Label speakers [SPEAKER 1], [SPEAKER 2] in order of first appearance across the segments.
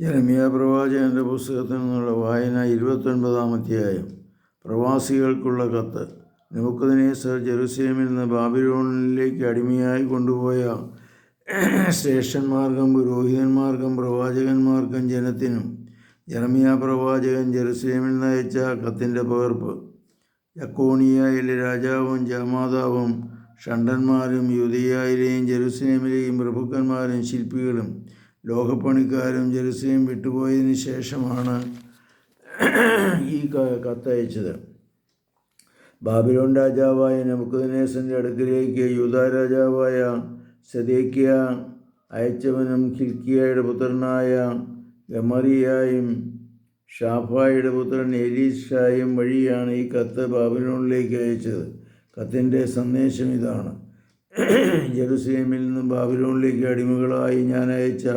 [SPEAKER 1] ജനമിയ പ്രവാചകന്റെ പുസ്തകത്തിൽ നിന്നുള്ള വായന ഇരുപത്തൊൻപതാം അധ്യായം. പ്രവാസികൾക്കുള്ള കത്ത്. നെബുക്കദ്നേസർ ജെറുസലേമിൽ നിന്ന് ബാബിലോണിലേക്ക് അടിമയായി കൊണ്ടുപോയ ശ്രേഷ്ഠന്മാർക്കും പുരോഹിതന്മാർക്കും പ്രവാചകന്മാർക്കും ജനത്തിനും ജനമിയ പ്രവാചകൻ ജെറുസലേമിൽ നിന്ന് അയച്ച കത്തിന്റെ പകർപ്പ്. യക്കോണിയയിലെ രാജാവും ജാമാതാവും ഷണ്ടന്മാരും യുദിയായിലെയും ജെറുസലേമിലെയും പ്രഭുക്കന്മാരും ശില്പികളും ലോകപ്പണിക്കാരും ജെറുസലേം വിട്ടുപോയതിന് ശേഷമാണ് ഈ കത്തയച്ചത്. ബാബിലോൺ രാജാവായ നബുക്കദ്നേസറിന്റെ അടുക്കിലേക്ക് യൂത രാജാവായ സദേക്കിയ അയച്ചവനും ഖിൽക്കിയയുടെ പുത്രനായ ഗമറിയായും ഷാഫായുടെ പുത്രൻ എലീഷായും വഴിയാണ് ഈ കത്ത് ബാബിലോണിലേക്ക് അയച്ചത്. കത്തിന്റെ സന്ദേശം ഇതാണ്. ജെറുസലേമിൽ നിന്നും ബാബിലോണിലേക്ക് അടിമകളായി ഞാൻ അയച്ച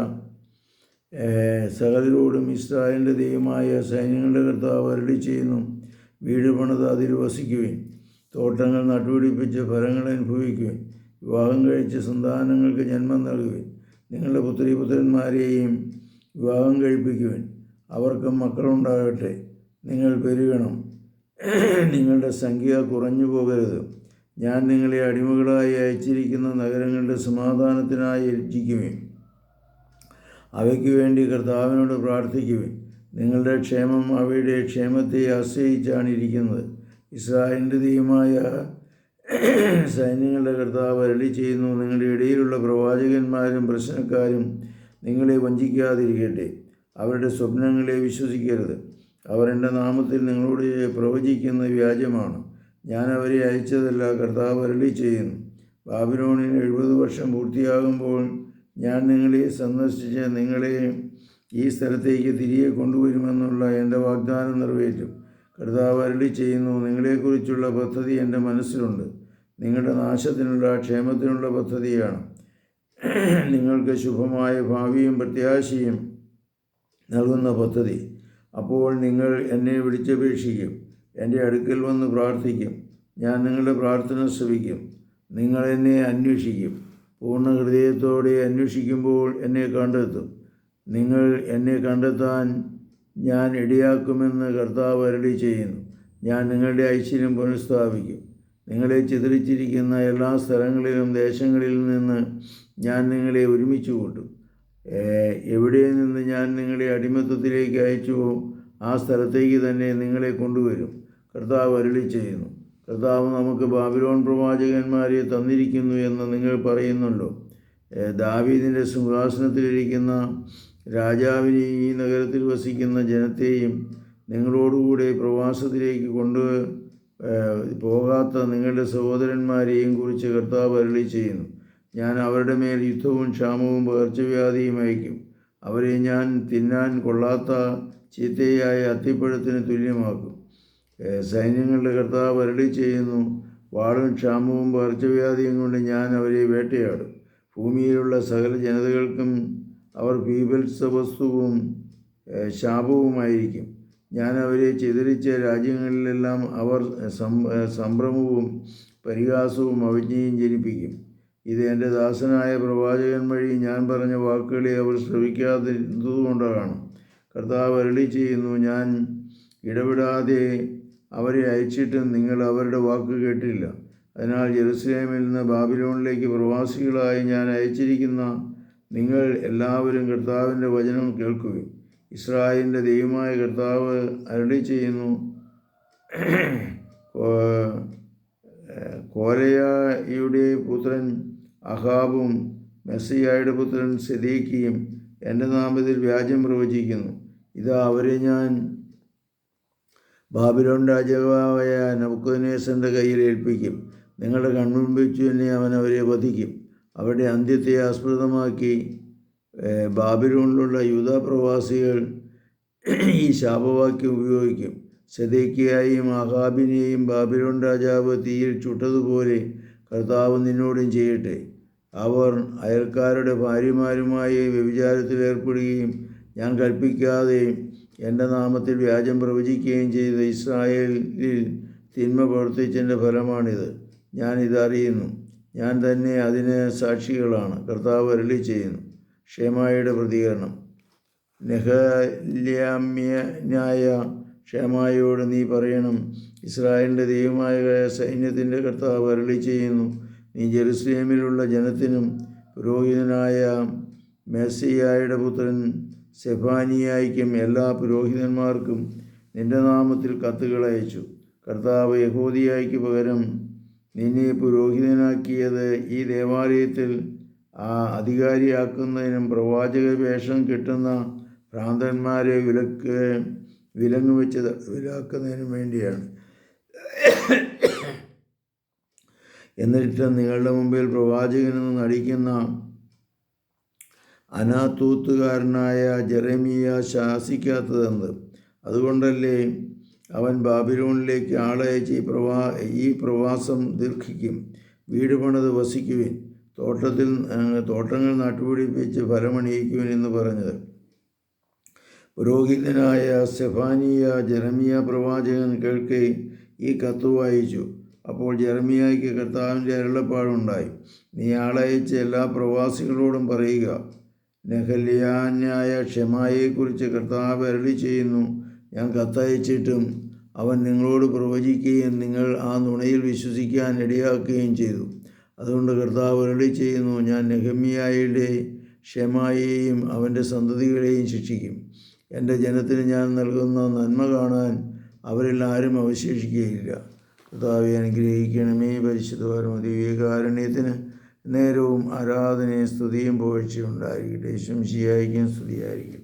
[SPEAKER 1] സകലരോടും ഇസ്രായേലിന്റെ ദൈവമായ സൈന്യങ്ങളുടെ കർത്താവ് അരളി ചെയ്യുന്നു. വീട് പണിത് അതിൽ വസിക്കുകയും തോട്ടങ്ങൾ നട്ടുപിടിപ്പിച്ച് ഫലങ്ങൾ അനുഭവിക്കുകയും വിവാഹം കഴിച്ച് സന്താനങ്ങൾക്ക് ജന്മം നൽകുകയും നിങ്ങളുടെ പുത്രി പുത്രന്മാരെയും വിവാഹം കഴിപ്പിക്കുവിൻ. അവർക്കും മക്കളുണ്ടാകട്ടെ. നിങ്ങൾ പെരുകണം. നിങ്ങളുടെ സംഖ്യ കുറഞ്ഞു പോകരുത്. ഞാൻ നിങ്ങളെ അടിമകളായി അയച്ചിരിക്കുന്ന നഗരങ്ങളുടെ സമാധാനത്തിനായി രക്ഷിക്കുവിൻ അവയ്ക്ക് വേണ്ടി കർത്താവിനോട് പ്രാർത്ഥിക്കുവിൻ. നിങ്ങളുടെ ക്ഷേമം അവയുടെ ക്ഷേമത്തെ ആശ്രയിച്ചാണ് ഇരിക്കുന്നത് ഇസ്രായേലിന്റെ ദൈവമായ സൈന്യങ്ങളുടെ കർത്താവ് അരളി ചെയ്യുന്നു നിങ്ങളുടെ ഇടയിലുള്ള പ്രവാചകന്മാരും പ്രശ്നക്കാരും നിങ്ങളെ വഞ്ചിക്കാതിരിക്കട്ടെ. അവരുടെ സ്വപ്നങ്ങളെ വിശ്വസിക്കരുത്. അവർ എന്റെ നാമത്തിൽ നിങ്ങളോട് പ്രവചിക്കുന്ന വ്യാജമാണ്. ഞാൻ അവരെ അയച്ചതല്ല കർത്താവ് അരളി ചെയ്യുന്നു. ബാബിലോണിന് എഴുപത് വർഷം പൂർത്തിയാകുമ്പോൾ ഞാൻ നിങ്ങളെ സന്ദർശിച്ച് നിങ്ങളെ ഈ സ്ഥലത്തേക്ക് തിരികെ കൊണ്ടുവരുമെന്നുള്ള എന്റെ വാഗ്ദാനം നിറവേറ്റും. കർത്താവ് അരളി ചെയ്യുന്നു നിങ്ങളെക്കുറിച്ചുള്ള പദ്ധതി എന്റെ മനസ്സിലുണ്ട്. നിങ്ങളുടെ നാശത്തിനുള്ള ക്ഷേമത്തിനുള്ള പദ്ധതിയാണ്. നിങ്ങൾക്ക് ശുഭമായ ഭാവിയും പ്രത്യാശയും നൽകുന്ന പദ്ധതി. അപ്പോൾ നിങ്ങൾ എന്നെ വിളിച്ചപേക്ഷിക്കും. എന്റെ അടുക്കൽ വന്ന് പ്രാർത്ഥിക്കും. ഞാൻ നിങ്ങളുടെ പ്രാർത്ഥന ശ്രവിക്കും. നിങ്ങൾ എന്നെ അന്വേഷിക്കും. പൂർണ ഹൃദയത്തോടെ അന്വേഷിക്കുമ്പോൾ എന്നെ കണ്ടെത്തും. നിങ്ങൾ എന്നെ കണ്ടെത്താൻ ഞാൻ ഇടയാക്കുമെന്ന് കർത്താവ് അരളി ചെയ്യുന്നു. ഞാൻ നിങ്ങളുടെ ഐശ്വര്യം പുനഃസ്ഥാപിക്കും. നിങ്ങളെ ചിതറിച്ചിരിക്കുന്ന എല്ലാ സ്ഥലങ്ങളിലും ദേശങ്ങളിൽ നിന്ന് ഞാൻ നിങ്ങളെ ഒരുമിച്ച് കൂട്ടും. എവിടെ നിന്ന് ഞാൻ നിങ്ങളെ അടിമത്തത്തിലേക്ക് അയച്ചുവോ ആ സ്ഥലത്തേക്ക് തന്നെ നിങ്ങളെ കൊണ്ടുവരും. കർത്താവ് അരളി ചെയ്യുന്നു. കർത്താവ് നമുക്ക് ബാബിലോൺ പ്രവാചകന്മാരെ തന്നിരിക്കുന്നു എന്ന് നിങ്ങൾ പറയുന്നുണ്ടോ? ദാവീദിന്റെ സിംഹാസനത്തിലിരിക്കുന്ന രാജാവിനെയും ഈ നഗരത്തിൽ വസിക്കുന്ന ജനത്തെയും നിങ്ങളോടുകൂടെ പ്രവാസത്തിലേക്ക് കൊണ്ട് പോകാത്ത നിങ്ങളുടെ സഹോദരന്മാരെയും കുറിച്ച് കർത്താവ് അരളി ചെയ്യുന്നു. ഞാൻ അവരുടെ മേൽ യുദ്ധവും ക്ഷാമവും പകർച്ചവ്യാധിയും അയക്കും. അവരെ ഞാൻ തിന്നാൻ കൊള്ളാത്ത ചീത്തയായ അത്തിപ്പഴത്തിന് തുല്യമാക്കും. സൈന്യങ്ങളുടെ കർത്താവ് അരളി ചെയ്യുന്നു. വാളും ക്ഷാമവും പകർച്ചവ്യാധിയും കൊണ്ട് ഞാൻ അവരെ വേട്ടയാടും. ഭൂമിയിലുള്ള സകല ജനതകൾക്കും അവർ ബീഭത്സവസ്തുവും ശാപവുമായിരിക്കും. ഞാൻ അവരെ ചിതറിച്ച രാജ്യങ്ങളിലെല്ലാം അവർ സംഭ്രമവും പരിഹാസവും അവജ്ഞയും ജനിപ്പിക്കും. ഇത് എന്റെ ദാസനായ പ്രവാചകൻ വഴി ഞാൻ പറഞ്ഞ വാക്കുകളെ അവർ ശ്രവിക്കാതിരുന്നതുകൊണ്ടാണ്. കർത്താവ് അരളി ചെയ്യുന്നു ഞാൻ ഇടപെടാതെ അവരെ അയച്ചിട്ടും നിങ്ങൾ അവരുടെ വാക്ക് കേട്ടില്ല. അതിനാൽ ജെറുസലേമിൽ നിന്ന് ബാബിലോണിലേക്ക് പ്രവാസികളായി ഞാൻ അയച്ചിരിക്കുന്ന നിങ്ങൾ എല്ലാവരും കർത്താവിന്റെ വചനം കേൾക്കുകയും ഇസ്രായേലിന്റെ ദൈവമായ കർത്താവ് അരളി ചെയ്യുന്നു കോരയായുടെ പുത്രൻ അഹാബും മെസ്സിയായുടെ പുത്രൻ സെദീക്കിയും എന്റെ നാമത്തിൽ വ്യാജം പ്രവചിക്കുന്നു. ഇതാ അവരെ ഞാൻ ബാബിലോൺ രാജാവായ നബുക്കദ്നേസറിന്റെ കയ്യിൽ ഏൽപ്പിക്കും. നിങ്ങളുടെ കൺമുൻപിൽ വെച്ച് തന്നെ അവൻ അവരെ വധിക്കും. അവരുടെ അന്ത്യത്തെ ആസ്പദമാക്കി ബാബിലോണിലുള്ള യൂത പ്രവാസികൾ ഈ ശാപവാക്യം ഉപയോഗിക്കും. സെദേക്കിയായും അഹാബിനെയും ബാബിലോൺ രാജാവ് തീയിൽ ചുട്ടതുപോലെ കർത്താവ് നിന്നോടും ചെയ്യട്ടെ. അവർ അയൽക്കാരുടെ ഭാര്യമാരുമായി വ്യഭിചാരത്തിൽ ഏർപ്പെടുകയും ഞാൻ കൽപ്പിക്കാതെ എന്റെ നാമത്തിൽ വ്യാജം പ്രവചിക്കുകയും ചെയ്ത ഇസ്രായേലിൽ തിന്മ പ്രവർത്തിച്ചതിന്റെ ഫലമാണിത്. ഞാൻ ഇതറിയുന്നു. ഞാൻ തന്നെ അതിന് സാക്ഷികളാണ്. കർത്താവ് അരളി ചെയ്യുന്നു. ഷേമായുടെ പ്രതികരണം. നെഹല്യാമ്യനായ ക്ഷേമായോട് നീ പറയണം. ഇസ്രായേലിന്റെ ദൈവമായ സൈന്യത്തിന്റെ കർത്താവ് അരളി ചെയ്യുന്നു. നീ ജെറുസലേമിലുള്ള ജനത്തിനും പുരോഹിതനായ മെസ്സിയായുടെ പുത്രൻ സെഫാനിയായിക്കും എല്ലാ പുരോഹിതന്മാർക്കും നിന്റെ നാമത്തിൽ കത്തുകൾ അയച്ചു കർത്താവ് യഹോദിയായിക്ക് പകരം നിന്നെ പുരോഹിതനാക്കിയത് ഈ ദേവാലയത്തിൽ ആ അധികാരിയാക്കുന്നതിനും പ്രവാചക വേഷം കിട്ടുന്ന ഭ്രാന്തന്മാരെ വിലക്ക് വിലങ്ങ് വെച്ച് വിലാക്കുന്നതിനും വേണ്ടിയാണ്. എന്നിട്ട് നിങ്ങളുടെ മുമ്പിൽ പ്രവാചകനെന്ന് നടിക്കുന്ന അനാത്തൂത്തുകാരനായ ജെറമിയ ശാസിക്കാത്തതെന്ന് അതുകൊണ്ടല്ലേ അവൻ ബാബിലോണിലേക്ക് ആളയച്ച് ഈ പ്രവാ ഈ പ്രവാസം ദീർഘിക്കും വീട് പണിത് വസിക്കുവിൻ തോട്ടത്തിൽ തോട്ടങ്ങൾ നട്ടുപിടിപ്പിച്ച് ഫലമണിയിക്കുവിൻ എന്ന് പറഞ്ഞത്. പുരോഹിതനായ സെഫാനിയ ജെറമിയ പ്രവാചകൻ കേൾക്കെ ഈ കത്ത് വായിച്ചു. അപ്പോൾ ജെറമിയായ്ക്ക് കർത്താവിന്റെ അരുളപ്പാടുണ്ടായി. നീ ആളയച്ച് എല്ലാ പ്രവാസികളോടും പറയുക. നെഹല്യാന്യായ ക്ഷമായെക്കുറിച്ച് കർത്താവ് അരളി ചെയ്യുന്നു. ഞാൻ കത്തയച്ചിട്ടും അവൻ നിങ്ങളോട് പ്രവചിക്കുകയും നിങ്ങൾ ആ നുണയിൽ വിശ്വസിക്കാൻ ഇടയാക്കുകയും ചെയ്തു. അതുകൊണ്ട് കർത്താവ് അരളി ചെയ്യുന്നു ഞാൻ നെഹമ്യായുടെ ക്ഷമായെയും അവന്റെ സന്തതികളെയും ശിക്ഷിക്കും. എന്റെ ജനത്തിന് ഞാൻ നൽകുന്ന നന്മ കാണാൻ അവരിൽ ആരും അവശേഷിക്കുകയില്ല. കർത്താവെ അനുഗ്രഹിക്കണമേ. പരിശുദ്ധപരമ ദിവ്യകാരുണ്യത്തിന് നേരവും ആരാധനയും സ്തുതിയും പുകഴ്ചയും ഉണ്ടായിരിക്കട്ടെ. ശംശിയായിരിക്കും സ്തുതിയായിരിക്കട്ടെ.